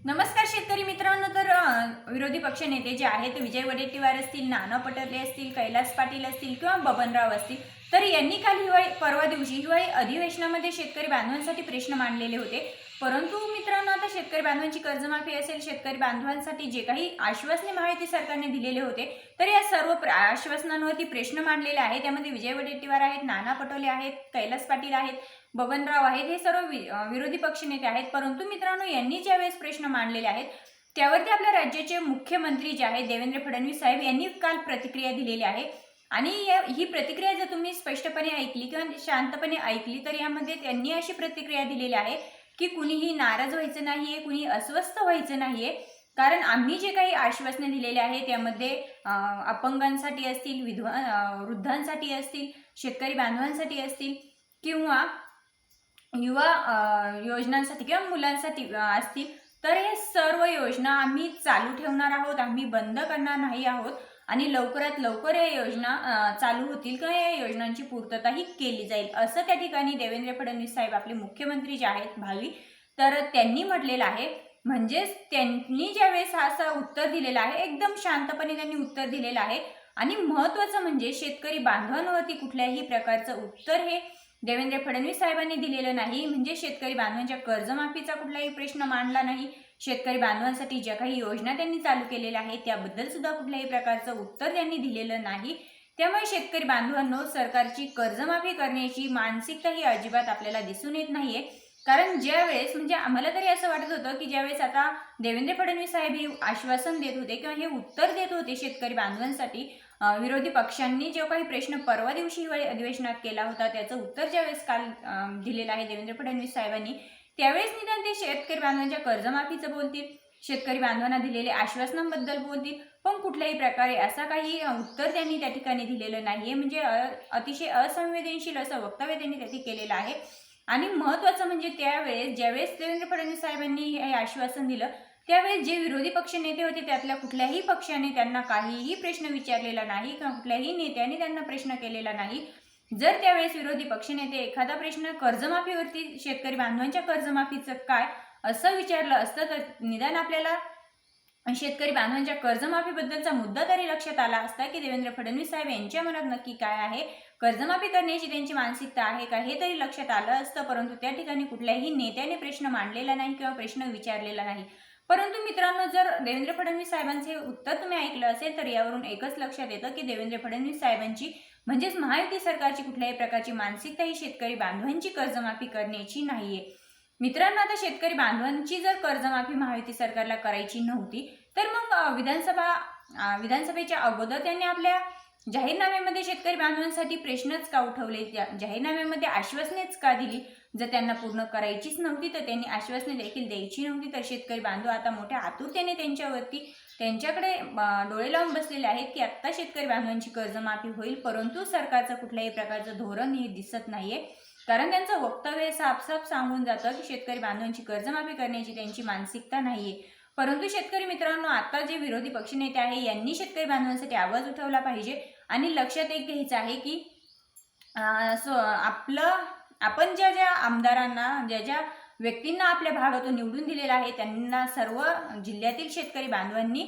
नमस्कार शेतकरी मित्रांनो तर विरोधी विरोधी पक्षनेते जे आहेत विजय वडेट्टीवार असतील नाना पटोले असतील कैलास पाटील असतील किंवा बबनराव असतील तर यांनी काल हिवाळी परवा दिवशी हिवाळी अधिवेशनामध्ये शेतकरी बांधवांसाठी प्रश्न मांडलेले होते. परंतु मित्रांनो आता शेतकरी बांधवांची कर्जमाफी असेल शेतकरी बांधवांसाठी जे काही आश्वासने महायुती सरकारने दिलेले होते तर या सर्व प्र- आश्वासनांवरती प्रश्न मांडलेले आहेत. त्यामध्ये विजय वडेट्टीवार आहेत नाना पटोले आहेत कैलास पाटील आहेत बबनराव आहेत हे सर्व वि- विरोधी पक्षनेते आहेत. परंतु मित्रांनो यांनी ज्यावेळेस प्रश्न मांडलेले आहेत त्यावरती आपल्या राज्याचे मुख्यमंत्री जे आहेत देवेंद्र फडणवीस साहेब यांनी काल प्रतिक्रिया दिलेली आहे. आणि ही प्रतिक्रिया जर तुम्ही स्पष्टपणे ऐकली किंवा शांतपणे ऐकली तर यामध्ये त्यांनी अशी प्रतिक्रिया दिलेली आहे की कुणीही नाराज व्हायचं नाहीये कुणी अस्वस्थ व्हायचं नाहीये. कारण आम्ही जे काही आश्वासने दिलेले आहे त्यामध्ये अपंगांसाठी असतील विधवा वृद्धांसाठी असतील शेतकरी बांधवांसाठी असतील किंवा युवा योजनांसाठी किंवा मुलांसाठी असतील तर हे सर्व योजना आम्ही चालू ठेवणार आहोत आम्ही बंद करणार नाही आहोत. आणि लवकरात लवकर या योजना चालू होतील किंवा या योजनांची पूर्तताही केली जाईल असं त्या ठिकाणी देवेंद्र फडणवीस साहेब आपले मुख्यमंत्री जे आहेत भावी तर त्यांनी म्हटलेलं आहे. म्हणजेच त्यांनी ज्यावेळेस हा असं उत्तर दिलेलं आहे एकदम शांतपणे त्यांनी उत्तर दिलेलं आहे. आणि महत्त्वाचं म्हणजे शेतकरी बांधवांवरती कुठल्याही प्रकारचं उत्तर हे देवेंद्र फडणवीस साहेबांनी दिलेलं नाही. म्हणजे शेतकरी बांधवांच्या कर्जमाफीचा कुठलाही प्रश्न मांडला नाही. शेतकरी बांधवांसाठी ज्या काही योजना त्यांनी चालू केलेल्या आहेत त्याबद्दल सुद्धा कुठल्याही प्रकारचं उत्तर त्यांनी दिलेलं नाही. त्यामुळे शेतकरी बांधवांनो सरकारची कर्जमाफी करण्याची मानसिकता ही अजिबात आपल्याला दिसून येत नाहीये. कारण ज्यावेळेस म्हणजे आम्हाला तरी असं वाटत होतं की ज्यावेळेस आता देवेंद्र फडणवीस साहेब हे आश्वासन देत होते किंवा हे उत्तर देत होते शेतकरी बांधवांसाठी विरोधी पक्षांनी जो काही प्रश्न परवा दिवशी हिवाळी अधिवेशनात केला होता त्याचं उत्तर ज्यावेळेस काल दिलेलं आहे देवेंद्र फडणवीस साहेबांनी त्यावेळेस निदान ते शेत शेतकरी बांधवांच्या कर्जमाफीचं बोलतील शेतकरी बांधवांना दिलेल्या आश्वासनांबद्दल बोलतील पण कुठल्याही प्रकारे असा काही उत्तर त्यांनी त्या ठिकाणी दिलेलं नाहीये. म्हणजे अतिशय असंवेदनशील असं वक्तव्य त्यांनी त्याची केलेलं आहे. आणि महत्त्वाचं म्हणजे त्यावेळेस ज्यावेळेस देवेंद्र फडणवीस साहेबांनी हे आश्वासन दिलं त्यावेळेस जे विरोधी पक्ष नेते होते त्यातल्या कुठल्याही पक्षाने त्यांना काहीही प्रश्न विचारलेला नाही किंवा कुठल्याही नेत्याने त्यांना प्रश्न केलेला नाही. जर त्यावेळेस विरोधी पक्षनेते एखादा प्रश्न कर्जमाफीवरती शेतकरी बांधवांच्या कर्जमाफीचं काय असं विचारलं असतं तर निदान आपल्याला शेतकरी बांधवांच्या कर्जमाफीबद्दलचा मुद्दा तरी लक्षात आला असता की देवेंद्र फडणवीस साहेब यांच्या मनात नक्की काय आहे? कर्जमाफी करण्याची त्यांची मानसिकता आहे का हे तरी लक्षात आलं असतं परंतु त्या ठिकाणी कुठल्याही नेत्याने प्रश्न मांडलेला नाही किंवा प्रश्न विचारलेला नाही. परंतु मित्रांनो जर देवेंद्र फडणवीस साहेबांचे उत्तर तुम्ही ऐकलं असेल तर यावरून एकच लक्षात येतं की देवेंद्र फडणवीस साहेबांची म्हणजेच महायुती सरकारची कुठल्याही प्रकारची मानसिकता ही शेतकरी बांधवांची कर्जमाफी करण्याची नाहीये. मित्रांनो आता शेतकरी बांधवांची जर कर्जमाफी महायुती सरकारला करायची नव्हती तर मग विधानसभा विधानसभेच्या अगोदर त्यांनी आपल्या जाहीरनाम्यामध्ये शेतकरी बांधवांसाठी प्रश्नच का उठवले? त्या जाहीरनाम्यामध्ये आश्वासनेच का दिली? जर त्यांना पूर्ण करायचीच नव्हती तर त्यांनी आश्वासने देखील द्यायची नव्हती. तर शेतकरी बांधव आता मोठ्या आतुरतेने त्यांच्यावरती त्यांच्याकडे डोळे लावून बसलेले आहेत की आत्ता शेतकरी बांधवांची कर्जमाफी होईल परंतु सरकारचं कुठल्याही प्रकारचं धोरण हे दिसत नाहीये. कारण त्यांचं वक्तव्य साफसाफ सांगून जातं की शेतकरी बांधवांची कर्जमाफी करण्याची त्यांची मानसिकता नाहीये. परंतु शेतकरी मित्रांनो आता जे विरोधी पक्षनेते आहे यांनी शेतकरी बांधवांसाठी आवाज उठवला पाहिजे. आणि लक्षात एक घ्यायचं आहे की सो आपलं आपण ज्या ज्या आमदारांना ज्या ज्या व्यक्तींना आपल्या भागातून निवडून दिलेला आहे त्यांना सर्व जिल्ह्यातील शेतकरी बांधवांनी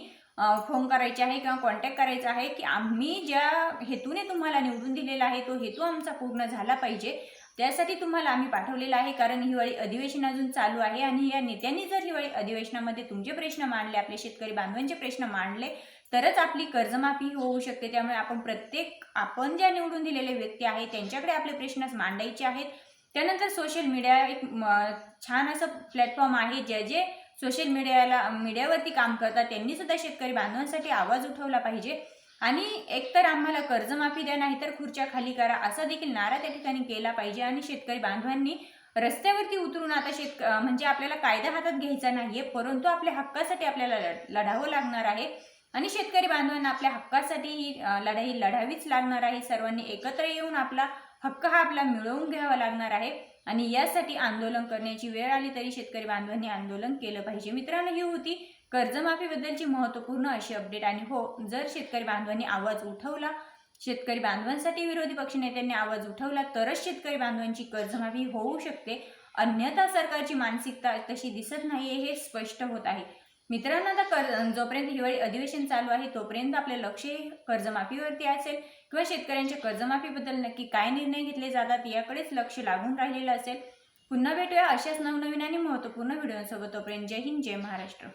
फोन करायचे आहे किंवा कॉन्टॅक्ट करायचा आहे की आम्ही ज्या हेतूने तुम्हाला निवडून दिलेला आहे तो हेतू आमचा पूर्ण झाला पाहिजे. त्यासाठी तुम्हाला आम्ही पाठवलेलं आहे. कारण हिवाळी अधिवेशन अजून चालू आहे आणि या नेत्यांनी जर हिवाळी अधिवेशनामध्ये तुमचे प्रश्न मांडले आपले शेतकरी बांधवांचे प्रश्न मांडले तरच आपली कर्जमाफी होऊ शकते. त्यामुळे आपण प्रत्येक आपण ज्या निवडून दिलेले व्यक्ती आहे त्यांच्याकडे आपले प्रश्न मांडायचे आहेत. त्यानंतर सोशल मीडिया एक छान असं प्लॅटफॉर्म आहे. जे जे सोशल मीडियाला मीडियावरती काम करतात त्यांनी सुद्धा शेतकरी बांधवांसाठी आवाज उठवला पाहिजे. आणि एकतर आम्हाला कर्जमाफी द्या नाहीतर खुर्च्या खाली करा असा देखील नारा त्या ठिकाणी केला पाहिजे. आणि शेतकरी बांधवांनी रस्त्यावरती उतरून आता शेत म्हणजे आपल्याला कायदा हातात घ्यायचा नाहीये परंतु आपल्या हक्कासाठी आपल्याला लढावं लागणार आहे. आणि शेतकरी बांधवांना आपल्या हक्कासाठी ही लढाई लढावीच लागणार आहे. सर्वांनी एकत्र येऊन आपला हक्क हा आपला मिळवून घ्यावा लागणार आहे. आणि यासाठी आंदोलन करण्याची वेळ आली तरी शेतकरी बांधवांनी आंदोलन केलं पाहिजे. मित्रांनो ही होती कर्जमाफीबद्दलची महत्त्वपूर्ण अशी अपडेट आणि हो जर शेतकरी बांधवांनी आवाज उठवला शेतकरी बांधवांसाठी विरोधी पक्षनेत्यांनी आवाज उठवला तरच शेतकरी बांधवांची कर्जमाफी होऊ शकते. अन्यथा सरकारची मानसिकता तशी दिसत नाहीये हे स्पष्ट होत आहे. मित्रांनो आता कर जोपर्यंत हिवाळी अधिवेशन चालू आहे तोपर्यंत आपले लक्ष कर्जमाफीवरती असेल किंवा शेतकऱ्यांच्या कर्जमाफीबद्दल नक्की काय निर्णय घेतले जातात याकडेच लक्ष लागून राहिलेलं असेल. पुन्हा भेटूया अशाच नवनवीन आणि महत्त्वपूर्ण व्हिडिओसोबत. तोपर्यंत जय हिंद जय महाराष्ट्र.